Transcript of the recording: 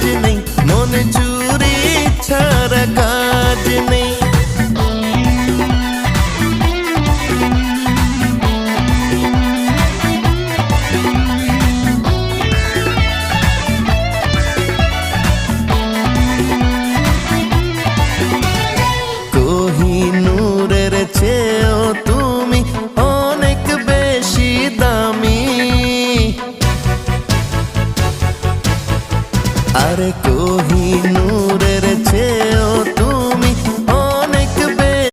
কাজ নেই মন চুরি ছাড়া কাজ নেই আরে কোহিনূর